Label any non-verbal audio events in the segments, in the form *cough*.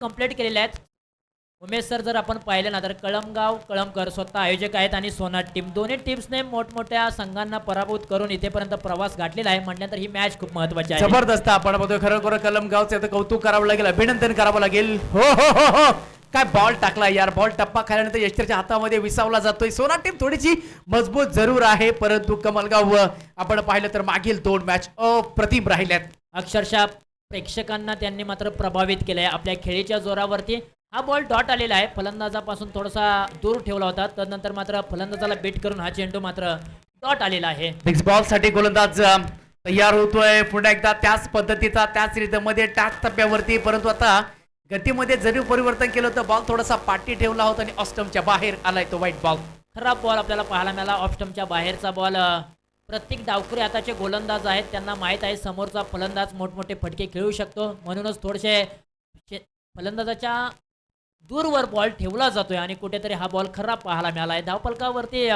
Complete केलेल्या आहेत. Umesh sir जर आपण पाहिलं ना तर कळमगाव कळमकर स्वतः आयोजक आहेत आणि सोनार टीम दोन्ही टीम्सने मोठमोठ्या संघांना पराभूत करून इथेपर्यंत प्रवास गाठलेला आहे. म्हटल्यानंतर ही मॅच खूप महत्वाची आहे. जबरदस्त आपण बघतोय खरं खरं कलम गावचं आता कौतुक करावं लागेल अभिनंदन करावं लागेल. हो हो हो हो. काय बॉल टाकला यार. बॉल टप्पा खाल्यानंतर यशच्या हातामध्ये विसावला जातोय. सोना टीम थोडीशी मजबूत जरूर आहे परंतु कमलगाव आपण पाहिलं तर मागील दोन मॅच अप्रतिम राहिल्यात. अक्षरशः प्रेक्षकांना त्यांनी मात्र प्रभावित केलं आहे आपल्या खेळीच्या जोरावरती हा बॉल डॉट आलेला आहे. फलंदाजापासून थोडासा दूर ठेवला होता. तदनंतर मात्र फलंदाजाला बीट करून हा चेंडू मात्र डॉट आलेला आहे. बिग बॉलसाठी गोलंदाज तयार होतोय. पुन्हा एकदा त्याच पद्धतीचा त्याच रिदममध्ये त्याच टप्प्यावरती परंतु आता गतीमध्ये जरी परिवर्तन केलं तर बॉल थोडासा पाठी ठेवला होता आणि ऑस्टमच्या बाहेर आलाय तो वाईट बॉल खराब बॉल आपल्याला पाहायला मिळाला. ऑफस्टमच्या बाहेरचा बॉल प्रत्येक डावखुरे हाताचे गोलंदाज आहेत. त्यांना माहीत आहे समोरचा फलंदाज मोठमोठे फटके खेळू शकतो. म्हणूनच थोडेसे शे- फलंदाजाच्या दूरवर बॉल ठेवला जातोय आणि कुठेतरी हा बॉल खराब पाहायला मिळाला आहे धावपलकावरती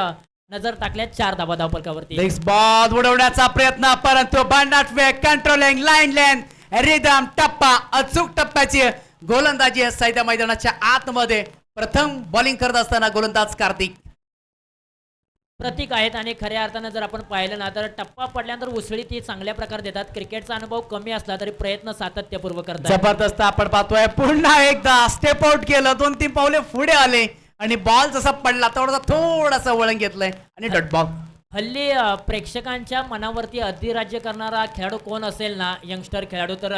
नजर टाकल्या चार धाबा धावपलकावरती नेक्स्ट बॉल उडवण्याचा प्रयत्न परंतु bat controlling line length rhythm टप्पा अचूक टप्प्याची गोलंदाजी आहे मैदानाच्या आतमध्ये. प्रथम बॉलिंग करत असताना गोलंदाज कार्तिक. प्रतीक आहेत आणि खऱ्या अर्थानं जर आपण पाहिलं ना तर टप्पा पडल्यानंतर उसळी ती चांगल्या प्रकारे देतात. क्रिकेटचा अनुभव कमी असला तरी प्रयत्न सातत्यपूर्व करतात. जबरदस्त आपण पाहतोय. पुन्हा एकदा स्टेप आउट केलं. दोन तीन पावले पुढे आले आणि बॉल जसा पडला थोडासा थोडासा वळण घेतलंय आणि डॉट बॉल हल्ली प्रेक्षकांच्या मनावरती अधिराज्य करणारा खेळाडू कोण असेल ना यंगस्टर खेळाडू तर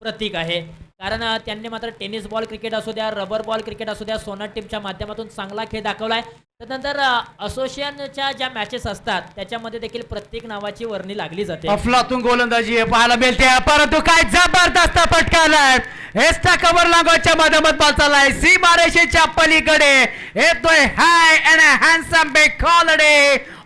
प्रतीक आहे. कारण त्यांनी मात्र टेनिस बॉल क्रिकेट असू द्या रबर बॉल क्रिकेट असू द्या सोनार टीमच्या माध्यमातून चांगला खेळ दाखवलाय. त्यानंतर असोसिएशनच्या ज्या मॅचेस असतात त्याच्यामध्ये देखील प्रत्येक नावाची वर्णी लागली जाते. अफलातून गोलंदाजी आहे, पाहायला मिळते. परंतु काय जबरदस्त फटकालाय एस्टा कव्हर लांगोच्या माध्यमात बॉल चाललाय. सी मारेशीच्या पलीकडे येतोय हाय अँड हँडसम बे कॉलडे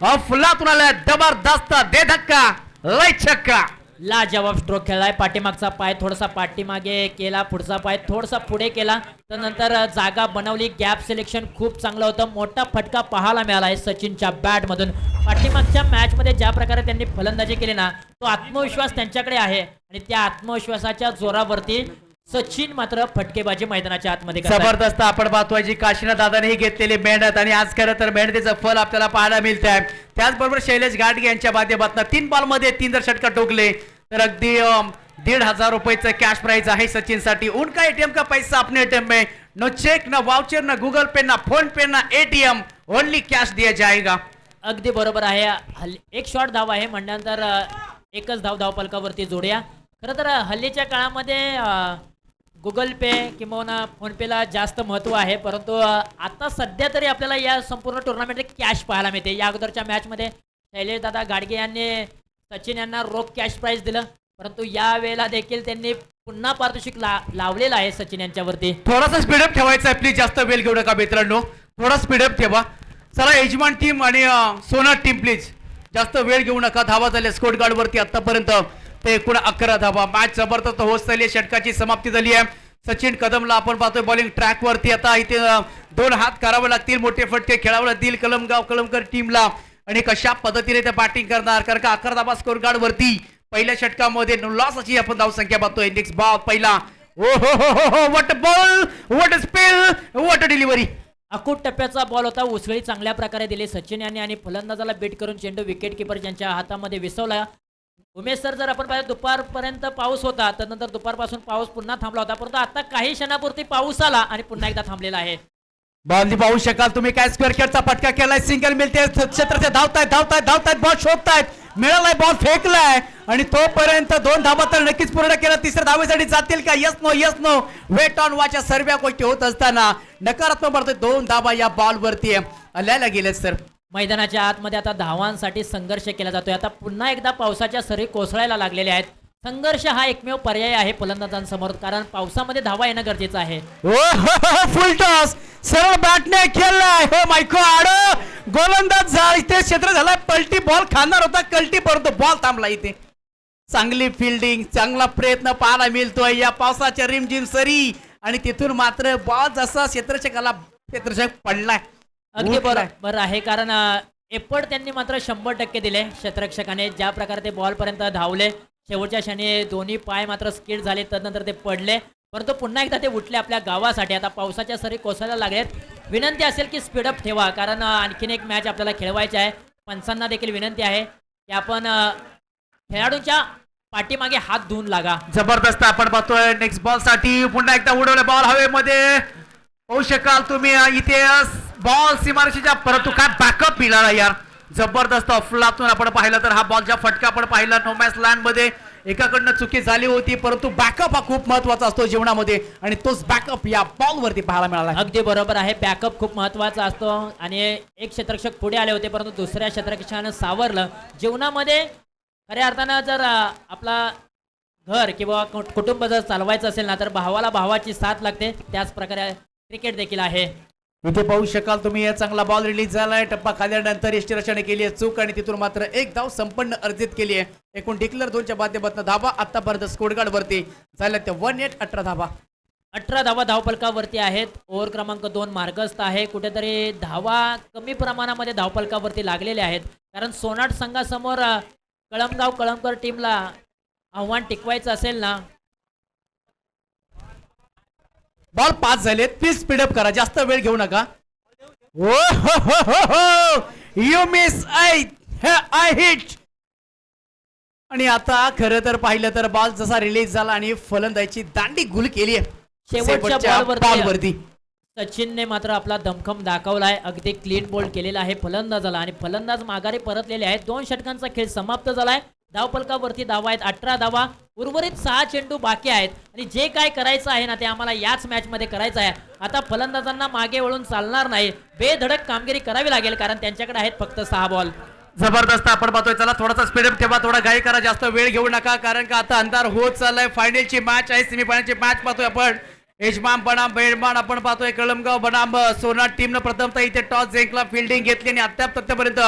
अफलातून आलाय. जबरदस्त दे धक्का लय छक्का. लाजवाब स्ट्रोक खेळलाय. पाठीमागचा पाय थोडासा पाठीमागे केला पुढचा पाय थोडासा पुढे केला. तर नंतर जागा बनवली. गॅप सिलेक्शन खूप चांगलं होतं. मोठा फटका पाहायला मिळाला आहे सचिनच्या बॅटमधून पाठीमागच्या मॅचमध्ये ज्या प्रकारे त्यांनी फलंदाजी केली ना तो आत्मविश्वास त्यांच्याकडे आहे. आणि त्या आत्मविश्वासाच्या जोरावरती सचिन मात्र फटकेबाजी मैदानाच्या आतमध्ये. जबरदस्त आपण पाहतोय जी काशीनाथ दादाने घेतलेली मेहनत आणि आज खरं तर मेहनतीचं फल आपल्याला पाहायला मिळत आहे त्याचबरोबर शैलेश गाडगे यांच्या माध्यमातून तीन बॉलमध्ये तीन जर षटका टोकले तर अगदी दीड हजार रुपयाचं कॅश प्राइज आहे सचिनसाठी उनका एटीएम का पैसा अपने एटीएम में? नो चेक ना वाउचर ना गूगल पे ना फोन पे ना एटीएम ओनली कॅश दिया जाएगा. अगदी बरोबर आहे. हल्ली एक शॉट धाव आहे. म्हणल्यानंतर अ, एकच धाव धावपलकावरती जोड्या. खरं तर हल्लीच्या काळामध्ये गुगल पे किंवा फोनपेला जास्त महत्त्व आहे परंतु आता सध्या तरी आपल्याला या संपूर्ण टुर्नामेंटमध्ये कॅश पाहायला मिळते. या अगोदरच्या मॅचमध्ये शैलेश दादा गाडगे यांनी सचिन यांना रोख कॅश प्राईज दिलं परंतु या वेळेला देखील त्यांनी पुन्हा पारितोषिक ला लावलेलं आहे सचिन यांच्यावरती. थोडासा स्पीडअप ठेवायचा आहे प्लीज जास्त वेळ घेऊ नका मित्रांनो. थोडा स्पीडअप ठेवा. चला यजमान टीम आणि सोनार टीम प्लीज जास्त वेळ घेऊ नका. धावा झाल्या स्कोट गार्डवरती आतापर्यंत. ते एकूण अकरा धावा. मॅच जबरदस्त होत चालली षटकाची समाप्ती झाली आहे. सचिन कदमला आपण पाहतोय बॉलिंग ट्रॅक वरती. आता इथे दोन हात करावे लागतील. मोठे फटके खेळावे लागतील. कलमगाव कलमकर टीमला आणि कशा पद्धतीने ते बॅटिंग करणार? कारण का अकरा धाबा स्कोर कार्ड वरती पहिल्या षटकामध्ये लॉस अशी आपण धावसंख्या पाहतोय. नेक्स्ट बॉल पहिला. ओ हो हो हो हो. What ball what spell what delivery Akut टप्प्याचा बॉल होता. उसळी चांगल्या प्रकारे दिली. सचिन यांनी आणि फलंदाजाला बीट करून चेंडू विकेट किपर ज्यांच्या हातामध्ये विसवला. उमेश सर जर आपण पाहिजे दुपारपर्यंत पाऊस होता तर नंतर दुपारपासून पाऊस पुन्हा थांबला होता. परंतु आता काही क्षणापुरती पाऊस आला आणि पुन्हा एकदा थांबलेला आहे. बॉल पाहू शकाल तुम्ही काय स्क्वेअर खेळचा फटका केलाय? सिंगल मिळते क्षेत्राचे धावतायत धावतायत धावतायत बॉल शोधतायत. मिळालाय बॉल फेकलाय. आणि तोपर्यंत दोन धाबा तर नक्कीच पूर्ण केला. तिसऱ्या धावेसाठी जातील का? Yes no yes no wait on वाच्या सर्व गोष्टी होत असताना नकारात्मक पडतोय. दोन धाबा या बॉल वरती आल्याला गेलेत सर मैदानाच्या आतमध्ये आता धावांसाठी संघर्ष केला जातोय. आता पुन्हा एकदा पावसाच्या सरी कोसळायला लागलेल्या आहेत. संघर्ष हा एकमेव पर्याय आहे फलंदाजांसमोर कारण पावसामध्ये धावा येणं गरजेचं आहे. फुल टॉस हो, हो, हो, सरळ बॅटने खेळलाय हो मायको आड. गोलंदाज झाला. इथे क्षेत्र झालाय. पलटी बॉल खाणार होता. कलटी पडतो. बॉल थांबला इथे. चांगली फिल्डिंग चांगला प्रयत्न पाहायला मिळतोय. या पावसाच्या रिमझिम सरी. आणि तिथून मात्र बॉल जसा क्षेत्रक्षकाला क्षेत्रक्षक पडलाय. अगदी. बरोबर आहे कारण एफर्ट त्यांनी मात्र शंभर टक्के दिले क्षेत्ररक्षकाने. ज्या प्रकारे ते बॉल पर्यंत धावले शेवटच्या क्षणी दोन्ही पाय मात्र स्किड झाले तदनंतर ते पडले. परंतु पुन्हा एकदा ते उठले आपल्या गावासाठी. आता पावसाच्या सरी कोसळायला लागलेत. विनंती असेल की स्पीडअप ठेवा कारण आणखीन एक मॅच आपल्याला खेळवायची आहे. पंचांना देखील विनंती आहे की आपण खेळाडूंच्या पाठीमागे हात धुवून लागा. जबरदस्त आपण पाहतोय नेक्स्ट बॉलसाठी. पुन्हा एकदा उडवलं बॉल हवेमध्ये. पाहू शकाल तुम्ही इथे बॉल सीमारेषेच्या परंतु काय बॅकअप मिळाला यार. जबरदस्त अफलातून आपण पाहिलं तर हा बॉलच्या फटका आपण पाहिला नोमॅस लँडमध्ये एकाकडनं चुकी झाली होती परंतु बॅकअप हा खूप महत्त्वाचा असतो जीवनामध्ये आणि तोच बॅकअप या बॉल वरती पाहायला मिळाला अगदी बरोबर आहे बॅकअप खूप महत्त्वाचा असतो आणि एक क्षेत्रक्षक पुढे आले होते परंतु दुसऱ्या क्षेत्रक्षकानं सावरलं. जीवनामध्ये खऱ्या अर्थानं जर आपला घर किंवा कुटुंब जर चालवायचं असेल ना तर भावाला भावाची साथ लागते. त्याच प्रकारे क्रिकेट देखील आहे. इथे पाहू शकाल तुम्ही या चांगला बॉल रिलीज झालाय. टप्पा खाल्यानंतर यष्टीरक्षाने केली आहे चूक आणि तिथून मात्र एक धाव संपन्न अर्जित केली आहे. एकूण डिक्लर दोनच्या माध्यमातून धाबा आतापर्यंत स्कोरगार्ड वरती. झाल्या त्या वन एट अठरा धाबा अठरा धावा धावपलकावरती आहेत. ओव्हर क्रमांक दोन मार्गस्थ आहे. कुठेतरी धावा कमी प्रमाणामध्ये धावपलकावरती लागलेले आहेत. कारण सोनाट संघासमोर कळमगाव कळमकर टीमला आव्हान टिकवायचं असेल ना बॉल पाच झाले प्लीज स्पीडअप करा. जास्त वेळ घेऊ नका. ओ हो हो हो हो. You miss I I hit आणि आता खरं तर पाहिलं तर बॉल जसा रिलीज झाला आणि फलंदाची दांडी गुल केली आहे. शेवटच्या बॉलवरती सचिनने मात्र आपला दमखम दाखवलाय. अगदी क्लीन बोल्ड केलेला आहे. फलंदाजाला आणि फलंदाज माघारी परतलेले आहेत. दोन षटकांचा खेळ समाप्त झालाय. धावपलकावरती धावा आहेत अठरा धावा उर्वरित सहा चेंडू बाकी आहेत. आणि जे काय करायचं आहे ना ते आम्हाला याच मॅचमध्ये करायचं आहे. आता फलंदाजांना मागे वळून चालणार नाही. बेधडक कामगिरी करावी लागेल कारण त्यांच्याकडे आहेत फक्त सहा बॉल जबरदस्त आपण पाहतोय. चला थोडासा स्पीडअप ठेवा थोडा घाई करा जास्त वेळ घेऊ नका कारण का आता अंधार होत चाललाय. फायनलची मॅच आहे सेमीफायनलची मॅच पाहतोय आपण. यजमान बनाम बेडमान आपण पाहतोय. कळमगाव बनाम सोना टीमनं प्रथमतः इथे टॉस जिंकला फिल्डिंग घेतली आणि अद्याप तत्पर्यंत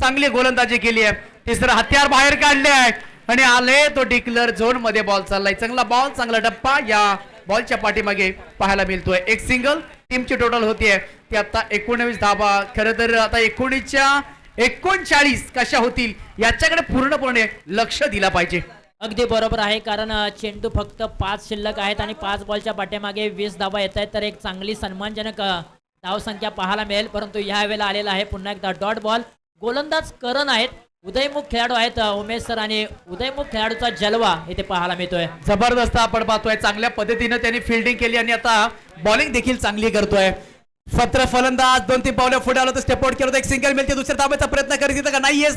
चांगली गोलंदाजी केली आहे. तिसरं हत्यार बाहेर काढले आहे आणि आले तो डिक्लर झोनमध्ये बॉल चाललाय. चांगला बॉल चांगला डप्पा या बॉलच्या पाठीमागे पाहायला मिळतोय. एक सिंगल टीमची टोटल होतीये. ती आता एकोणवीस धाबा खरं तर आता एकोणीसच्या एकोणचाळीस कशा होतील याच्याकडे पूर्णपणे लक्ष दिला पाहिजे. अगदी बरोबर आहे कारण चेंडू फक्त पाच शिल्लक आहेत आणि पाच बॉलच्या पाठीमागे वीस धाबा येत आहेत. तर एक चांगली सन्मानजनक धावसंख्या पाहायला मिळेल. परंतु या वेळेला आलेला आहे पुन्हा एकदा डॉट बॉल गोलंदाज करण आहेत. उदयमुख खेळाडू आहेत उमेश सर आणि उदयमुख खेळाडूचा जलवा इथे पाहायला मिळतोय. जबरदस्त आपण पाहतोय चांगल्या पद्धतीनं त्यांनी फिल्डिंग केली आणि आता बॉलिंग देखील चांगली करतोय. सत्र फलंदाज दोन तीन पावलं पुढे आलो तर स्टेप आउट केलं एक सिंगल मिळते दुसऱ्या दाबायचा प्रयत्न करीत का नाही येस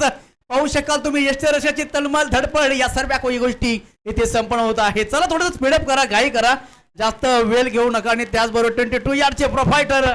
पाहू शकाल तुम्ही यष्टरशाची तलमल धडपड या सर्व काही गोष्टी इथे संपन्न होत आहे चला थोडंसं स्पीडअप करा घाई करा. जास्त वेळ घेऊ नका आणि त्याचबरोबर ट्वेंटी टू यार्डचे प्रोफायटर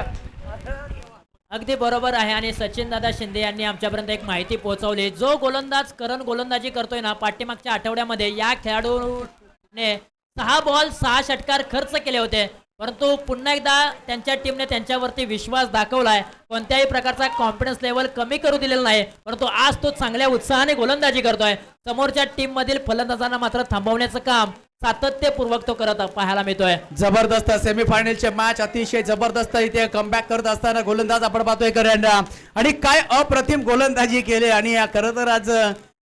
अगदी बरोबर आहे. आणि सचिन दादा शिंदे यांनी आमच्यापर्यंत एक माहिती पोहोचवली. जो गोलंदाज करण गोलंदाजी करतोय ना पाठीमागच्या आठवड्यामध्ये या खेळाडूने सहा बॉल सहा षटकार खर्च केले होते. परंतु पुन्हा एकदा त्यांच्या टीमने त्यांच्यावरती विश्वास दाखवलाय. कोणत्याही प्रकारचा कॉन्फिडन्स लेवल कमी करू दिलेला नाही. परंतु आज तो चांगल्या उत्साहाने गोलंदाजी करतोय. समोरच्या टीम मधील फलंदाजांना मात्र थांबवण्याचं काम सातत्यपूर्वक तो करत पाहायला मिळतोय. जबरदस्त सेमीफायनलचे मॅच अतिशय जबरदस्त इथे कमबॅक करत असताना गोलंदाज आपण पाहतोय करंडा आणि काय अप्रतिम गोलंदाजी केले आणि खरं तर आज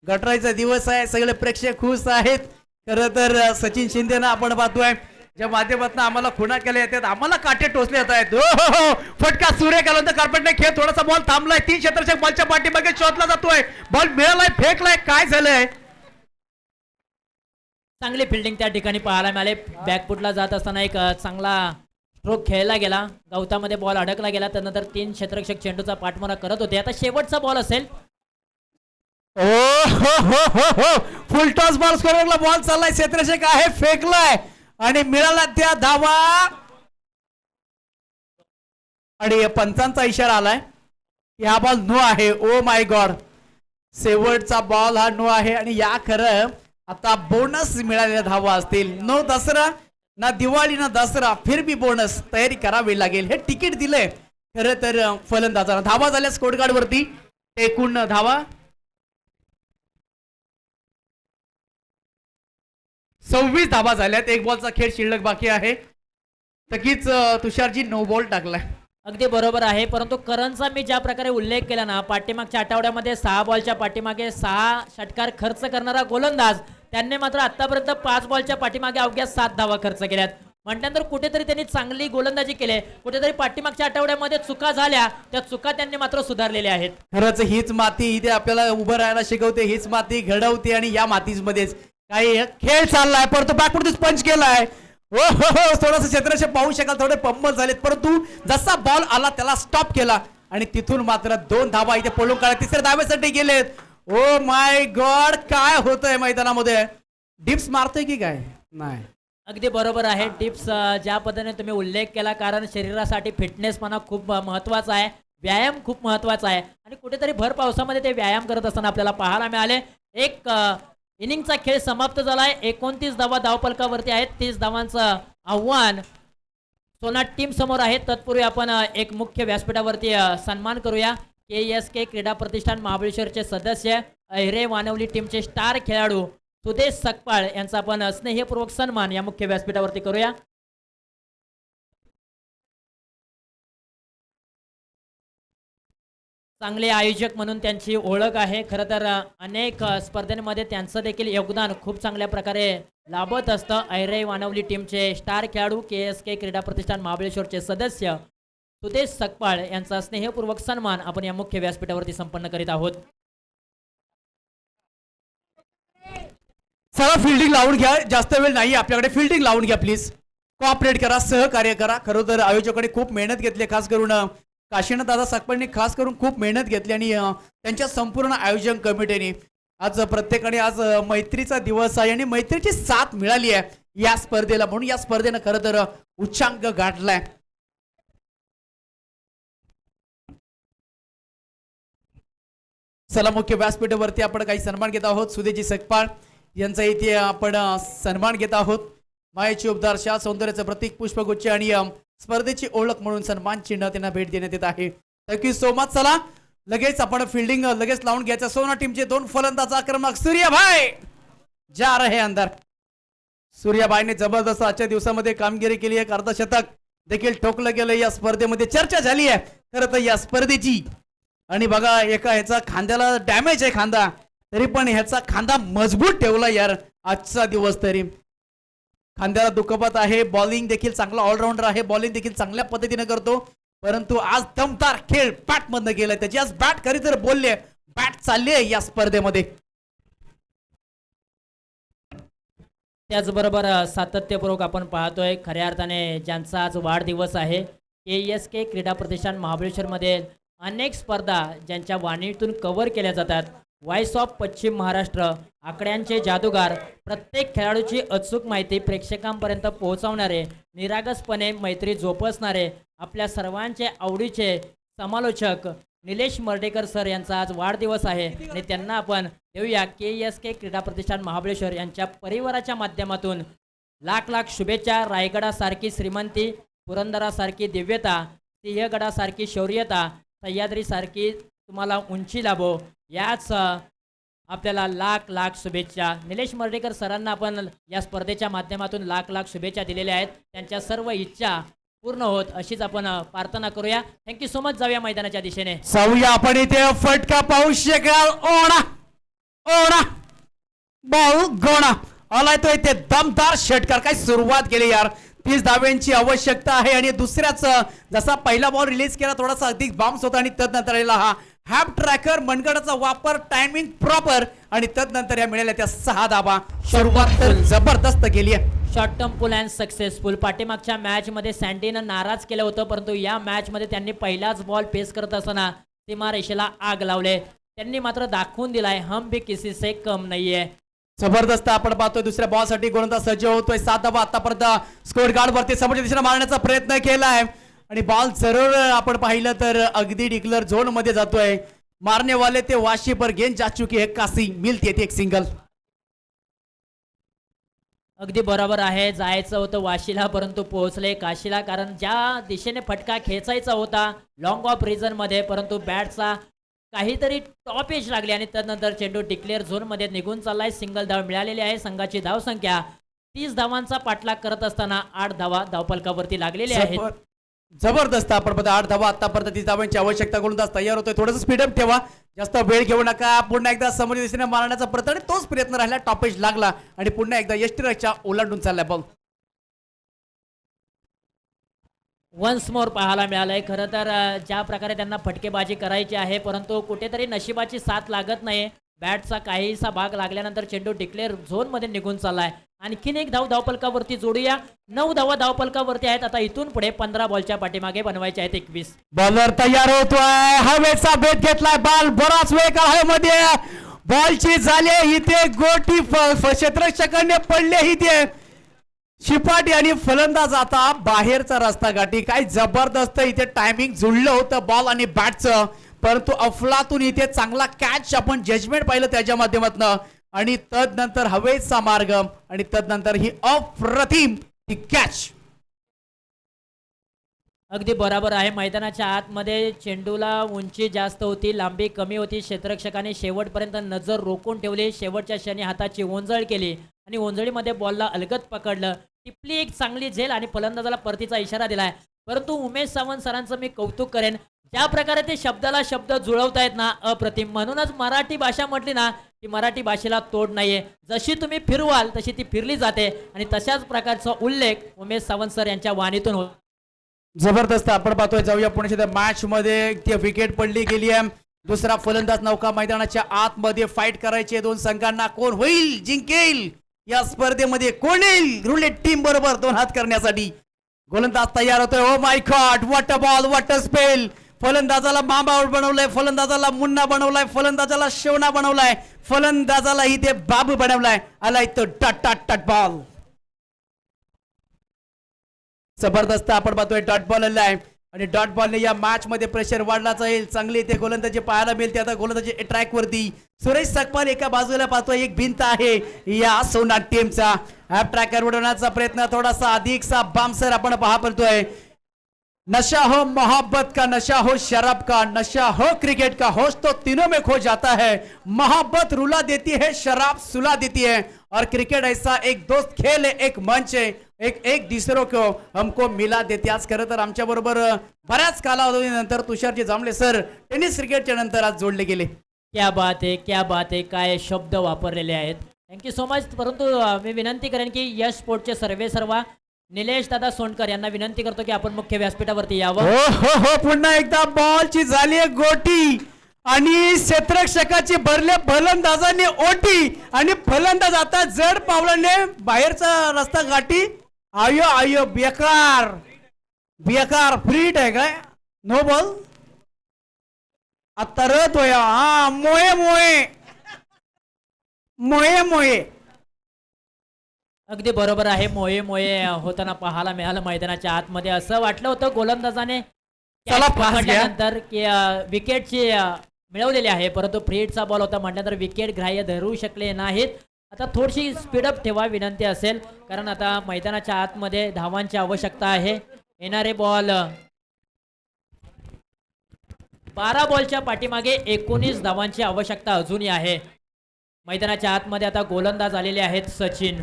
गटरायचा दिवस आहे सगळे प्रेक्षक खुश आहेत. खरं तर सचिन शिंदेना आपण पाहतोय. ज्या माध्यमातून आम्हाला खुणा केल्या येतात आम्हाला काटे टोचले येत आहेत. हो, हो, हो, फटका सूर्य केल्यानंतर कार्पेटने खेळ थोडासा बॉल थांबलाय. तीन क्षेत्रक्षक बॉलच्या पाठीमागे शोधला जातोय. बॉल मिळालाय फेकलाय काय झालंय? चांगली फिल्डिंग त्या ठिकाणी पाहायला मिळाले. बॅकफुटला जात असताना एक चांगला स्ट्रोक खेळला गेला. गवतामध्ये बॉल अडकला गेला. त्यानंतर तीन क्षेत्रक्षक चेंडूचा पाठमोरा करत होते. आता शेवटचा बॉल असेल. ओ हो हो हो हो. फुल टॉस बॉल स्कोरला बॉल चाललाय. क्षेत्रक्षक आहे फेकलाय. आणि मिळाला त्या धावा. आणि पंचांचा इशारा आलाय. की हा बॉल नो आहे. ओ माय गॉड शेवटचा बॉल हा नो आहे. आणि या खरं आता बोनस मिळालेल्या धावा असतील. नो दसरा ना दिवाळी ना दसरा फिर बी बोनस तयारी करावी लागेल. हे तिकीट दिलंय. खरं तर फलंदाजांना धावा झाल्या स्कोरगार्ड वरती एकूण धावा. सव्वीस धाबा झाल्यात. एक बॉलचा खेळ शिल्लक बाकी आहे. तकीच तुषारजी नो बॉल टाकलाय. अगदी बरोबर आहे परंतु करणचा मी ज्या प्रकारे उल्लेख केला ना पाठीमागच्या आठवड्यामध्ये सहा बॉलच्या पाठीमागे सहा षटकार खर्च करणारा गोलंदाज त्यांनी मात्र आतापर्यंत पाच बॉलच्या पाठीमागे अवघ्या सात धावा खर्च केल्यात. म्हटल्यानंतर कुठेतरी त्यांनी चांगली गोलंदाजी केली कुठेतरी पाठीमागच्या आठवड्यामध्ये चुका झाल्या त्या चुका त्यांनी मात्र सुधारलेल्या आहेत. खरंच हीच माती इथे आपल्याला उभं राहायला शिकवते हीच माती घडवते आणि या मातीमध्येच काही खेळ चाललाय परंतु बॅकवरतीच पंच केलाय. *laughs* थोडस क्षेत्रशे पाहू शकाल थोडे पंबल झालेत. परंतु जसा बॉल आला त्याला स्टॉप केला. आणि तिथून मात्र दोन धावा इथे पळून काढल्या. तिसऱ्या धाव्यासाठी गेलेत. ओ माय गॉड काय होतंय मैदानामध्ये? डिप्स मारतोय की काय? नाही. अगदी बरोबर आहे. टिप्स ज्या पद्धतीने तुम्ही उल्लेख केला कारण शरीरासाठी फिटनेस म्हणा खूप महत्त्वाचा महत्त्वाचा आहे. व्यायाम खूप महत्त्वाचा आहे. आणि कुठेतरी भर पावसामध्ये ते व्यायाम करत असताना आपल्याला पाहायला मिळाले. एक इनिंगचा खेळ समाप्त झाला आहे एकोणतीस धावा धावपलकावरती आहेत. तीस धावांचं आव्हान सोनाट टीम समोर आहे. तत्पूर्वी आपण एक मुख्य व्यासपीठावरती सन्मान करूया. के एस के क्रीडा प्रतिष्ठान महाबळेश्वरचे सदस्य अहिरे वानवली टीमचे स्टार खेळाडू सुदेश सकपाळ यांचा आपण स्नेहपूर्वक सन्मान या मुख्य व्यासपीठावरती करूया. चांगले आयोजक म्हणून त्यांची ओळख आहे. खरं तर अनेक स्पर्धांमध्ये स्पर्धेमध्ये त्यांचं देखील योगदान खूप चांगल्या प्रकारे लाभत असतं. ऐरे वानवली टीमचे स्टार खेळाडू के एस के क्रीडा प्रतिष्ठान महाबळेश्वरचे सदस्य सुदेश सकपाळ यांचा स्नेहपूर्वक सन्मान आपण या मुख्य व्यासपीठावरती संपन्न करीत आहोत. चला फिल्डिंग लावून घ्या. जास्त वेळ नाही आपल्याकडे. फिल्डिंग लावून घ्या प्लीज कॉपरेट करा सहकार्य करा. खरोतर आयोजकांनी खूप मेहनत घेतली खास करून काशीनाथ दादा सकपाळनी खास करून खूप मेहनत घेतली आणि त्यांच्या संपूर्ण आयोजन कमिटीने. आज प्रत्येकाने आज मैत्रीचा दिवस आहे आणि मैत्रीची साथ मिळाली आहे या स्पर्धेला म्हणून. या स्पर्धेनं खरं तर उच्चांक गाठलाय. चला मुख्य व्यासपीठावरती आपण काही सन्मान घेत आहोत. सुदेजी सकपाळ यांचा इथे आपण सन्मान घेत आहोत. मायाची उपदार शाह सौंदर्याचं प्रतीक पुष्पगुच्छ आणि स्पर्धेची ओळख म्हणून सन्मान चिन्ह त्यांना भेट देण्यात येत आहे. थँक्यू सो मच चला लगेच आपण फिल्डिंग लगेच लावून घ्यायचं. सोना टीमचे दोन फलंदाज आक्रमक. सूर्याभाई जा रहे अंदर सूर्याबाईने जबरदस्त आजच्या दिवसामध्ये कामगिरी केली आहे. एक अर्धशतक देखील ठोकलं गेलं या स्पर्धेमध्ये चर्चा झाली आहे. खरं तर या स्पर्धेची. आणि बघा एका ह्याचा खांद्याला डॅमेज आहे खांदा. तरी पण ह्याचा खांदा मजबूत ठेवला यार. आजचा दिवस तरी. खांद्याला दुखापत आहे. बॉलिंग देखील चांगला ऑलराऊंडर आहे. बॉलिंग देखील चांगल्या पद्धतीने करतो. परंतु आज दमदार खेळ बॅट मधनं गेलाय. त्याची आज बॅट खरी तर बोलले बॅट चालली आहे या स्पर्धेमध्ये. त्याचबरोबर सातत्यपूर्वक आपण पाहतोय खऱ्या अर्थाने ज्यांचा आज वाढदिवस आहे के एस के क्रीडा प्रतिष्ठान महाबळेश्वरमध्ये अनेक स्पर्धा ज्यांच्या वाणीतून कव्हर केल्या जातात. व्हॉइस ऑफ पश्चिम महाराष्ट्र आकड्यांचे जादूगार प्रत्येक खेळाडूची अचूक माहिती प्रेक्षकांपर्यंत पोहोचवणारे निरागसपणे मैत्री जोपासणारे आपल्या सर्वांचे आवडीचे समालोचक निलेश मर्डेकर सर यांचा आज वाढदिवस आहे. आणि त्यांना आपण देऊया के एस के क्रीडा प्रतिष्ठान महाबळेश्वर यांच्या परिवाराच्या माध्यमातून लाख लाख शुभेच्छा रायगडासारखी श्रीमंती पुरंदरासारखी दिव्यता सिंहगडासारखी शौर्यता सह्याद्रीसारखी तुम्हाला उंची लाभो. याच आपल्याला लाख लाख शुभेच्छा. निलेश मर्डेकर सरांना आपण या स्पर्धेच्या माध्यमातून लाख लाख शुभेच्छा दिलेल्या आहेत. त्यांच्या सर्व इच्छा पूर्ण होत अशीच आपण प्रार्थना करूया. थँक्यू सो मच जाऊया मैदानाच्या दिशेने. जाऊया आपण इथे. फटका पाहू शकाल. ओणा ओणा भाऊ गोणा. आलाय तो इथे. दमदार षटकार. काय सुरुवात केली यार. तीस धाव्यांची आवश्यकता आहे. आणि दुसऱ्याच जसा पहिला बॉल रिलीज केला थोडासा अधिक बाम्स होता आणि तदनंतर हा हॅप ट्रॅकर मनगडाचा वापर टायमिंग प्रॉपर आणि तदनंतर या मिळाल्या त्या सहा धाबा. सुरुवात तर जबरदस्त केली आहे. Short term pull and successful पाठीमागच्या मॅचमध्ये सँडीनं नाराज केलं होतं परंतु या मॅचमध्ये त्यांनी पहिलाच बॉल पेस करत असताना सीमारेषेला आग लावले. त्यांनी मात्र दाखवून दिलाय हम भी किसी से कम नाहीये. जबरदस्त आपण पाहतोय दुसऱ्या बॉलसाठी गोलंदाज सज्ज होतोय. सात धावा आतापर्यंत स्कोर गार्ड वरती समोरच्या दिशेने मारण्याचा प्रयत्न केलाय. आणि बॉल जरूर आपण पाहिलं तर अगदी डिक्लर झोनमध्ये जातोय. मारने वाले ते वाशी पर गेंद जा चुकी है कासी मिलती ती एक सिंगल अगदी बरोबर आहे. जायचं होतं वाशीला परंतु पोहोचले काशीला कारण ज्या दिशेने फटका खेचायचा होता लॉंग ऑफ रिझनमध्ये परंतु बॅटचा काहीतरी टॉप एज लागली आणि त्यानंतर चेंडू डिक्लेअर झोनमध्ये निघून चाललाय. सिंगल धाव मिळालेली आहे. संघाची धावसंख्या तीस धावांचा पाठलाग करत असताना आठ धावा धावपलकावरती लागलेल्या आहेत. जबर- जबरदस्त आपण पाहतो आठ धावा आतापर्यंत ती धावांची आवश्यकता गोलंदाज तयार होतोय. थोडंसं स्पीडअप ठेवा. जास्त वेळ घेऊ नका. पुन्हा एकदा समोर दिशेने मारण्याचा प्रयत्न आणि तोच प्रयत्न राहिला. टॉपेज लागला आणि पुन्हा एकदा यष्टीरक्षा ओलांडून चाललाय. बघ. वन्स मोर पाहायला मिळालंय. खरं तर ज्या प्रकारे त्यांना फटकेबाजी करायची आहे परंतु कुठेतरी नशिबाची साथ लागत नाही बॅटचा काहीसा भाग लागल्यानंतर चेंडू डिक्लेअर झोनमध्ये निघून चाललाय. आणखीन एक धाव धावपलकावरती जोडूया. नऊ धावा धावपलकावरती आहेत. आता इथून पुढे पंधरा बॉलच्या पाठीमागे बनवायचे आहेत एकवीस. बॉलर तयार होतोय हवेचा बेत घेतलाय. बॉल बराच वेळ का हवेमध्ये बॉलची झाले इथे गोटी फ- पडले इथे. शिपाटी आणि फलंदाज आता बाहेरचा रस्ता गाठी. काय जबरदस्त इथे टायमिंग जुळलं होतं बॉल आणि बॅटचं परंतु अफलातून इथे चांगला कॅच आपण जजमेंट पाहिलं त्याच्या माध्यमातून. आणि तदनंतर हवेचा मार्ग आणि तदनंतर ही अप्रतिम ही कॅच अगदी बरोबर आहे. मैदानाच्या आतमध्ये चेंडूला उंची जास्त होती लांबी कमी होती. क्षेत्ररक्षकाने शेवटपर्यंत नजर रोखून ठेवली. शेवटच्या क्षणी हाताची ओंजळ केली आणि ओंजळीमध्ये बॉलला अलगत पकडलं. टिपली एक चांगली झेल आणि फलंदाजाला परतीचा इशारा दिलाय. परंतु उमेश सावंत सरांचं मी कौतुक करेन ज्या प्रकारे ते शब्दाला शब्द जुळवतायत ना अप्रतिम. म्हणूनच मराठी भाषा म्हटली ना की मराठी भाषेला तोड नाहीये. जशी तुम्ही फिरवाल तशी ती फिरली जाते. आणि तशाच प्रकारचा उल्लेख उमेश सावंत सर यांच्या वाणीतून होतो. जबरदस्त. आपण पाहतोय जाऊया पुणे मॅच मध्ये ती विकेट पडली गेली आहे. दुसरा फलंदाज नौका मैदानाच्या आतमध्ये फाईट करायची दोन संघांना कोण होईल जिंकेल? या स्पर्धेमध्ये कोण येईल? रुलेट टीम बरोबर दोन हात करण्यासाठी. गोलंदाज तयार होतोय. ओ my god what a ball what a spell फलंदाजाला मांबा बनवलंय फलंदाजाला मुन्ना बनवलाय फलंदाजाला शेवना बनवलाय फलंदाजाला इथे बाबू बनवलाय. आलाय तो टट टट टट बॉल जबरदस्त आपण पाहतोय डॉट बॉल आलेला आहे आणि डॉट बॉलने या मॅच मध्ये प्रेशर वाढला जाईल चांगली इथे गोलंदाजी पाहायला मिळते. आता गोलंदाजी ट्रॅक वरती सुरेश सकपाल एका बाजूला पाहतोय. एक भिंत आहे या सोना टीमचा ऍप ट्रॅकर उडवण्याचा प्रयत्न थोडासा अधिकसा बामसर आपण पाहा पडतोय नशा हो मोहब्बत का नशा हो शराब का नशा हो क्रिकेट का होश तो तीनों में खो जाता है। मोहब्बत रुला देती है शराब सुला देती है। और क्रिकेट ऐसा एक दोस्त खेल है एक मंच है एक एक दुसरो को हमको मिला देते। आज खरं तर आमच्या बरोबर बऱ्याच कालावधीनंतर तुषारजी जांभळे सर टेनिस क्रिकेटच्या नंतर आज जोडले गेले. क्या बात आहे क्या बात आहे काय शब्द वापरलेले आहेत. थँक्यू सो मच परंतु मी विनंती करेन की यश स्पोर्टचे सर्वे सर्वा निलेश दादा सोनकर यांना विनंती करतो की आपण मुख्य व्यासपीठावरती यावं. हो हो हो पुन्हा एकदा बॉलची झाली आहे गोटी आणि क्षेत्रक्षकाची भरले फलंदाजाने ओटी आणि फलंदाज आता जड पावलाने बाहेरचा रस्ता गाठी. आयो आयो बेकार. बेकार फ्रीट आहे काय? नो बॉल आता रत होया. हा मोये मोये. मोये मोये. अगदी बरोबर आहे. मोये मोये होताना पाहायला मिळालं मैदानाच्या आतमध्ये. असं वाटलं होतं गोलंदाजाने चला, pass घ्या. पकडल्यानंतर की विकेटची मिळवलेली आहे. परंतु फ्रीडचा बॉल होता म्हटल्यानंतर विकेट ग्राह्य धरू शकले नाहीत. आता थोडीशी स्पीडअप ठेवा विनंती असेल. कारण आता मैदानाच्या आतमध्ये धावांची आवश्यकता आहे. येणारे बॉल बारा बॉलच्या पाठीमागे एकोणीस धावांची आवश्यकता अजूनही आहे. मैदानाच्या आतमध्ये आता गोलंदाज आलेले आहेत सचिन.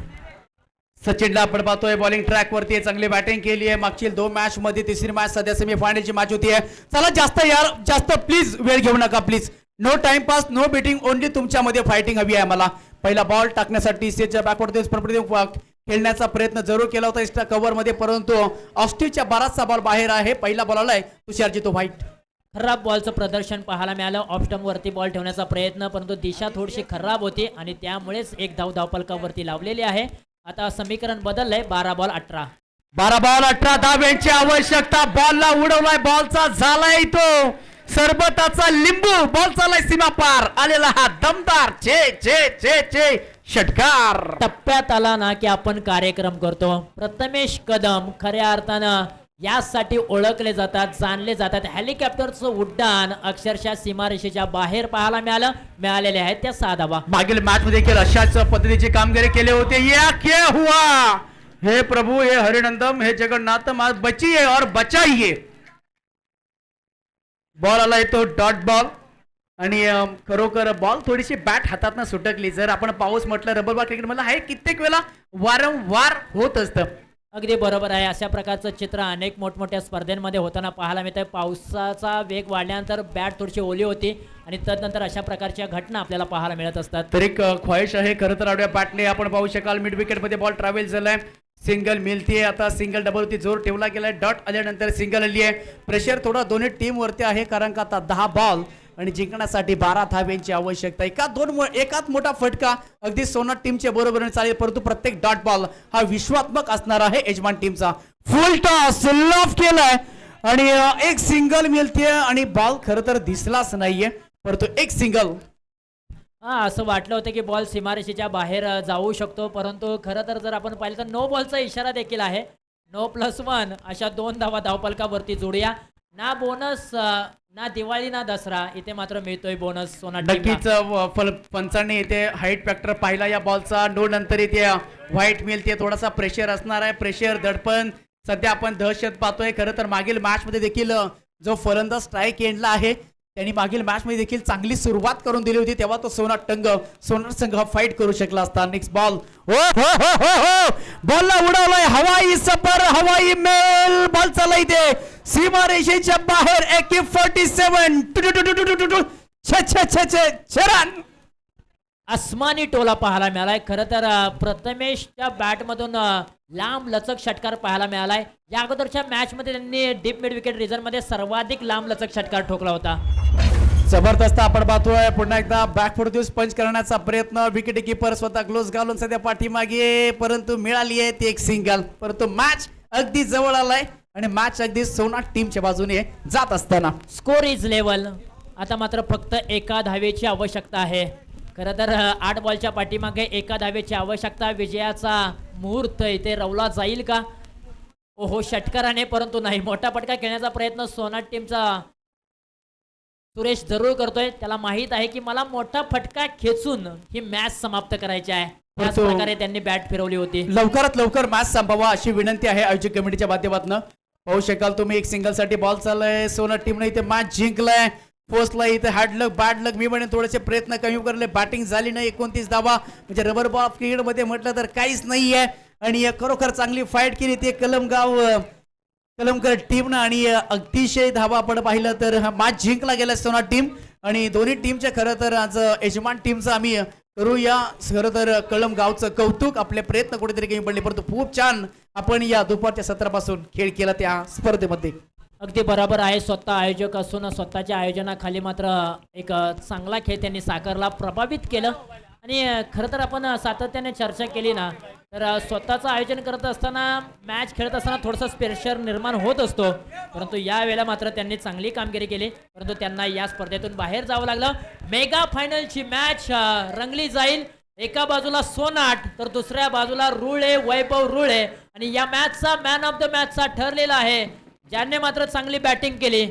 सचिनला आपण पाहतोय. बॉलिंग ट्रॅकवरती चांगली बॅटिंग केली आहे. मागची दोन मॅच मध्ये तिसरी मॅच सध्या सेमी फायनलची मॅच होती आहे. चला जास्त यार जास्त प्लीज वेळ घेऊ नका please no timepass no betting only तुमच्यामध्ये फायटिंग हवी आहे मला. पहिला बॉल टाकण्यासाठी स्टेजच्या बॅकवर्ड खेळण्याचा प्रयत्न जरूर केला होता इस्टा कव्हरमध्ये परंतु ऑस्ट्रेलियाच्या बराचसा बॉल बाहेर आहे. पहिला बॉल आलाय. तुषारजी तो व्हाईट खराब बॉलचं प्रदर्शन पाहायला मिळालं. ऑफ वरती बॉल ठेवण्याचा प्रयत्न परंतु दिशा थोडीशी खराब होती आणि त्यामुळेच एक धाव धावपलकावरती लावलेली आहे. आता समीकरण बदललंय बारा बॉल अठरा. बारा बॉल अठरा. धाव यांची आवश्यकता. बॉलला उडवलाय बॉलचा झालाय तो. सरबताचा लिंबू बॉल चालाय सीमा पार आलेला हा दमदार चे चे चे चे षटकार. टप्प्यात आला ना की आपण कार्यक्रम करतो. प्रथमेश कदम खऱ्या अर्थानं यासाठी ओळखले जातात जाणले जातात. हेलिकॉप्टरचं उड्डाण अक्षरशः सीमारेषेच्या बाहेर पाहायला मिळालं. मिळालेले आहेत त्या सहा धावा मागील मॅच मध्ये देखील अशाच पद्धतीची कामगिरी केले होते. या क्या हुआ! हे प्रभू हे हरिनंदम हे जगन्नाथ मा बचिए और बचाइए बॉल आला येतो डॉट बॉल आणि खरोखर बॉल थोडीशी बॅट हातातनं सुटकली. जर आपण पाऊस म्हटलं रबर बॉल क्रिकेट मला हे कित्येक वेळा वारंवार होत असतं. अगदी बरोबर आहे. अशा प्रकारचं चित्र अनेक मोठमोठ्या स्पर्धेमध्ये होताना पाहायला मिळतंय. पावसाचा वेग वाढल्यानंतर बॅट थोडीशी ओली होती आणि तदनंतर अशा प्रकारच्या घटना आपल्याला पाहायला मिळत असतात. तर एक ख्वाहिश आहे खरं तर आडव्या बॅटने आपण पाहू शकाल. मिड विकेटमध्ये बॉल ट्रॅव्हल झालाय. सिंगल मिळतीये. आता सिंगल डबल होती जोर ठेवला गेलाय. डॉट आल्यानंतर सिंगल आली आहे. प्रेशर थोडा दोन्ही टीम वरती आहे कारण का आता दहा बॉल आणि जिंकण्यासाठी बारा धाव्यांची आवश्यकता. एका दोन एकात मोठा फटका. अगदी सोना टीमच्या बरोबरीने चालेल परंतु प्रत्येक डॉट बॉल हा विश्वात्मक असणार आहे यजमान टीमचा फुल टॉस लॉफ केलाय. आणि एक सिंगल मिळते आणि बॉल खरं तर दिसलाच नाहीये. परंतु एक सिंगल हा असं वाटलं होतं की बॉल सीमारेषेच्या बाहेर जाऊ शकतो. परंतु खरं तर जर आपण पाहिलं तर नो बॉलचा इशारा देखील आहे. नो प्लस वन अशा दोन धावा धावपलकावरती जोडूया. ना बोनस ना दिवाळी ना दसरा इथे मात्र मिळतोय बोनस सोना नक्कीच फल पंचांनी इथे हाईट फॅक्टर पाहिला या बॉलचा नो नंतर इथे व्हाईट मिळते थोडासा प्रेशर असणार आहे. प्रेशर दडपण. सध्या आपण दहशत पाहतोय. खरं तर मागील मॅच मध्ये देखील अ, जो फलंदाज स्ट्राईक एंडला आहे त्यांनी मागील मॅच मध्ये देखील चांगली सुरुवात करून दिली होती. तेव्हा तो सोनार टंग सोनार संघ फाईट करू शकला असता. नेक्स्ट बॉल हो हो हो हो हो. बॉलला उडवलाय हवाई सफर हवाई मेल. बॉल चालला इथे. सीमारेषेच्या बाहेर एके फोर्टी सेवन छ छ छ छ. छ रन आसमानी टोला पाहायला मिळालाय. खरं तर प्रथमेशच्या बॅटमधून लांब लचक षटकार पाहायला मिळालाय. या अगोदरच्या मॅच मध्ये त्यांनी डीप मिड विकेट रिझनमध्ये सर्वाधिक लांब लचक षटकार ठोकला होता. जबरदस्त आपण पाहतोय. पुन्हा एकदा बॅक फुट दिवस पंच करण्याचा प्रयत्न. विकेट किपर स्वतः ग्लोज घालून सध्या पाठीमागे परंतु मिळाली आहे ती एक सिंगल परंतु मॅच अगदी जवळ आलाय. आणि मॅच अगदी सोना टीमच्या बाजूने जात असताना. स्कोर इज लेवल आता मात्र फक्त एका धावेची आवश्यकता आहे. खरं तर आठ बॉलच्या पाठीमागे एका धावेची आवश्यकता विजयाचा मुहूर्त इथे रवला जाईल का? ओहो षटकाराने परंतु नाही. मोठा पटका खेळण्याचा प्रयत्न सोनाट टीमचा. सुरेश जरूर करतोय. त्याला माहीत आहे की मला मोठा फटका खेचून ही मॅच समाप्त करायची आहे. त्याच प्रकारे त्यांनी बॅट फिरवली होती. लवकरात लवकर मॅच संपवा अशी विनंती आहे आयोजक कमिटीच्या माध्यमातून. पाहू शकाल तुम्ही एक सिंगलसाठी बॉल चाललाय. सोना टीमने इथे मॅच जिंकलाय. पोचला इथे हार्ड लक बॅड लक मी म्हणेन थोडेसे प्रयत्न कमी करले. बॅटिंग झाली नाही एकोणतीस धावा. म्हणजे रबर बॉल क्रिकेटमध्ये म्हटलं तर काहीच नाही आहे आणि खरोखर चांगली फाईट केली ते कलमगाव कलमकर टीमनं आणि अतिशय धावा आपण पाहिलं तर हा मॅच जिंकला गेला सोना टीम आणि दोन्ही टीमचे खरं तर आज यजमान टीमचं आम्ही करूया. खरं तर कलम गावचं कौतुक आपले प्रयत्न कुठेतरी कमी पडले. परंतु खूप छान आपण या दुपारच्या सत्रापासून खेळ केला त्या स्पर्धेमध्ये. अगदी बरोबर आहे. स्वतः आयोजक असून स्वतःच्या आयोजनाखाली मात्र एक चांगला खेळ त्यांनी साखरला प्रभावित केलं. आणि खरं तर आपण सातत्याने चर्चा केली ना तर स्वतःचं आयोजन करत असताना मॅच खेळत असताना थोडंसं प्रेशर निर्माण होत असतो. परंतु या वेळेला मात्र त्यांनी चांगली कामगिरी केली. परंतु त्यांना या स्पर्धेतून बाहेर जावं लागलं. मेगा फायनलची मॅच रंगली जाईल. एका बाजूला सोनाट तर दुसऱ्या बाजूला रुळे वैभव रुळे. आणि या मॅचचा मॅन ऑफ द मॅचचा ठरलेला आहे. ज्याने मात्र चांगली बॅटिंग केली.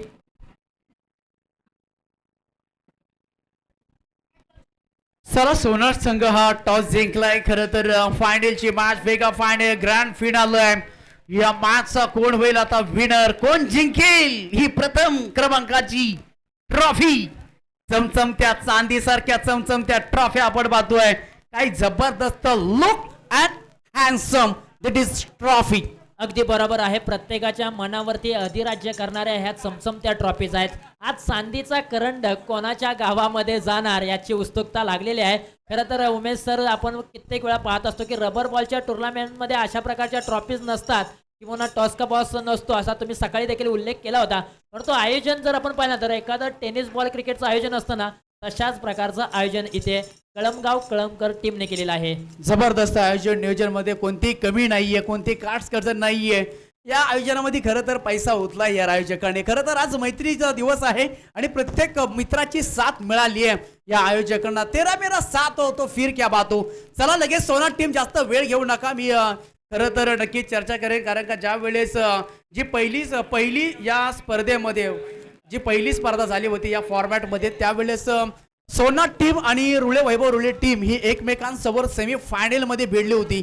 सर सोनार संघ हा टॉस जिंकलाय. खरं तर फायनलची मॅच वेगा फायनल ग्रँड फिनाल आहे. या मॅचचा कोण होईल आता विनर कोण जिंकेल? ही प्रथम क्रमांकाची ट्रॉफी चमचमत्या चांदी सारख्या चमचमत्या ट्रॉफी आपण पाहतोय. काही जबरदस्त look and handsome that is trophy अगदी बरोबर आहे. प्रत्येकाच्या मनावरती अधिराज्य करणाऱ्या ह्या चमचमत्या ट्रॉफीज आहेत. आज चांदीचा करंड कोणाच्या गावामध्ये जाणार याची उत्सुकता लागलेली आहे. खरं तर उमेश सर आपण कित्येक वेळा पाहत असतो की रबर बॉलच्या टुर्नामेंटमध्ये अशा प्रकारच्या ट्रॉफीज नसतात. किंवा टॉस का बॉस नसतो असा तुम्ही सकाळी देखील उल्लेख केला होता. परंतु आयोजन जर आपण पाहिलं तर एखादं टेनिस बॉल क्रिकेटचं आयोजन असतं ना तशाच प्रकारचं आयोजन इथे कळमगाव कळमकर टीमने केलेलं आहे. जबरदस्त आयोजन नियोजनमध्ये कोणती कमी नाहीये कोणती काट्स कर्ज नाहीये. या आयोजनामध्ये खरं तर पैसा उतला या आयोजकाने. खरं तर आज मैत्रीचा दिवस आहे आणि प्रत्येक मित्राची साथ मिळाली आहे. या आयोजकांना तेरा मेरा साथ हो तो फिर क्या बात हो. चला लगेच सोना टीम जास्त वेळ घेऊ नका. मी खरं तर नक्कीच चर्चा करेन कारण का ज्या वेळेस जी पहिलीच पहिली या स्पर्धेमध्ये जी पहिली स्पर्धा झाली होती या फॉर्मॅटमध्ये त्यावेळेस सोनाथ टीम आणि रुळे वैभव रुळे टीम ही एकमेकांसमोर सेमी फायनलमध्ये भिडली होती.